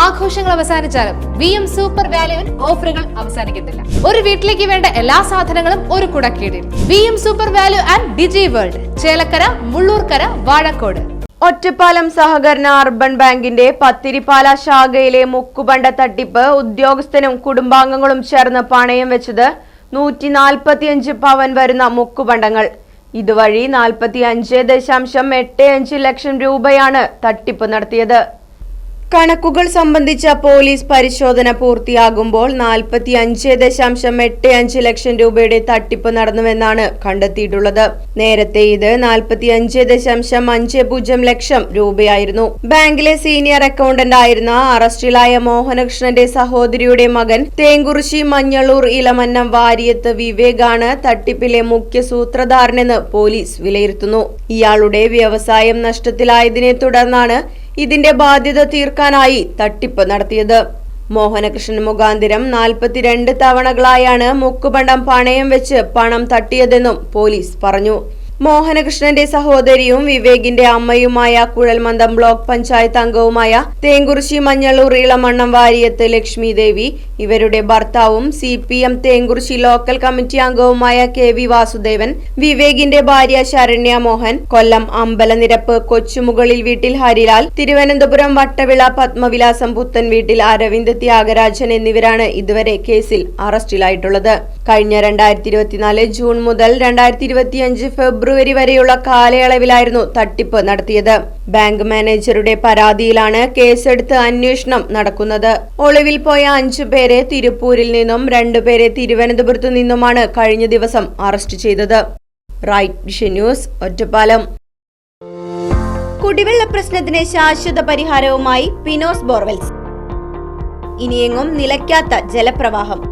ആഘോഷങ്ങൾ അവസാനിച്ചാലും V M super വാല്യുവിൽ ഓഫറുകൾ അവസാനിക്കുന്നില്ല ഒരു വീട്ടിലേക്ക് വേണ്ട എല്ലാ സാധനങ്ങളും ഒരു കുടക്കീടിൽ. V M super value and digi world Chelakkara Mullurkara Vazhakode. Ottapalam സഹകരണ അർബൻ ബാങ്കിന്റെ പത്തിരിപ്പാല ശാഖയിലെ മുക്കുബണ്ട തട്ടിപ്പ് ഉദ്യോഗസ്ഥനും കുടുംബാംഗങ്ങളും ചേർന്ന് പണയം വെച്ചത് നൂറ്റി നാൽപ്പത്തിയഞ്ച് പവൻ വരുന്ന മുക്കുബണ്ടങ്ങൾ ഇതുവഴി നാൽപ്പത്തി അഞ്ച് ദശാംശം എട്ട് അഞ്ച് ലക്ഷം രൂപയാണ് തട്ടിപ്പ് നടത്തിയത്. കണക്കുകൾ സംബന്ധിച്ച പോലീസ് പരിശോധന പൂർത്തിയാകുമ്പോൾ നാൽപ്പത്തി അഞ്ച് ദശാംശം എട്ട് അഞ്ച് ലക്ഷം രൂപയുടെ തട്ടിപ്പ് നടന്നുവെന്നാണ് കണ്ടെത്തിയിട്ടുള്ളത്. നേരത്തെ ഇത് നാൽപ്പത്തി അഞ്ച് ദശാംശം അഞ്ച് പൂജ്യം ലക്ഷം രൂപയായിരുന്നു. ബാങ്കിലെ സീനിയർ അക്കൗണ്ടന്റ് ആയിരുന്ന അറസ്റ്റിലായ മോഹനകൃഷ്ണന്റെ സഹോദരിയുടെ മകൻ തേങ്കുറിശി മഞ്ഞളൂർ ഇളമന്നം വാരിയത്ത് വിവേകാണ് തട്ടിപ്പിലെ മുഖ്യ സൂത്രധാരനെന്ന് പോലീസ് വിലയിരുത്തുന്നു. ഇയാളുടെ വ്യവസായം നഷ്ടത്തിലായതിനെ തുടർന്നാണ് ഇതിന്റെ ബാധ്യത തീർക്കാനായി തട്ടിപ്പ് നടത്തിയത്. മോഹനകൃഷ്ണൻ മുഖാന്തിരം നാൽപ്പത്തിരണ്ട് തവണകളായാണ് മുക്കുപണ്ടം പണയം വെച്ച് പണം തട്ടിയതെന്നും പോലീസ് പറഞ്ഞു. മോഹനകൃഷ്ണന്റെ സഹോദരിയും വിവേകിന്റെ അമ്മയുമായ കുഴൽമന്ദം ബ്ലോക്ക് പഞ്ചായത്ത് അംഗവുമായ തേങ്കുറിശി മഞ്ഞളൂർ ഇളമണ്ണം വാരിയത്ത് ലക്ഷ്മി ദേവി ഇവരുടെ ഭർത്താവും C P M Thenkurissi local committee അംഗവുമായ കെ വി വാസുദേവൻ വിവേകിന്റെ ഭാര്യ ശരണ്യ മോഹൻ കൊല്ലം അമ്പലനിരപ്പ് കൊച്ചുമുകളിൽ വീട്ടിൽ ഹരിലാൽ തിരുവനന്തപുരം വട്ടവിള പത്മവിലാസം പുത്തൻ വീട്ടിൽ അരവിന്ദ് ത്യാഗരാജൻ എന്നിവരാണ് ഇതുവരെ കേസിൽ അറസ്റ്റിലായിട്ടുള്ളത്. കഴിഞ്ഞ രണ്ടായിരത്തി ഇരുപത്തിനാല് ജൂൺ മുതൽ രണ്ടായിരത്തി ഇരുപത്തിയഞ്ച് ഫെബ്രുവരി വരെയുള്ള കാലയളവിലായിരുന്നു തട്ടിപ്പ് നടത്തിയത്. ബാങ്ക് മാനേജറുടെ പരാതിയിലാണ് കേസെടുത്ത് അന്വേഷണം നടക്കുന്നത്. ഒളിവിൽ പോയ അഞ്ചു പേരെ തിരുപ്പൂരിൽ നിന്നും രണ്ടുപേരെ തിരുവനന്തപുരത്തു നിന്നുമാണ് കഴിഞ്ഞ ദിവസം അറസ്റ്റ് ചെയ്തത്. Right vision news Ottapalam. കുടിവെള്ള പ്രശ്നത്തിന് ശാശ്വത പരിഹാരവുമായി പിനോസ് ബോർവെൽസ്. ഇനിയെങ്ങും നിലയ്ക്കാത്ത ജലപ്രവാഹം.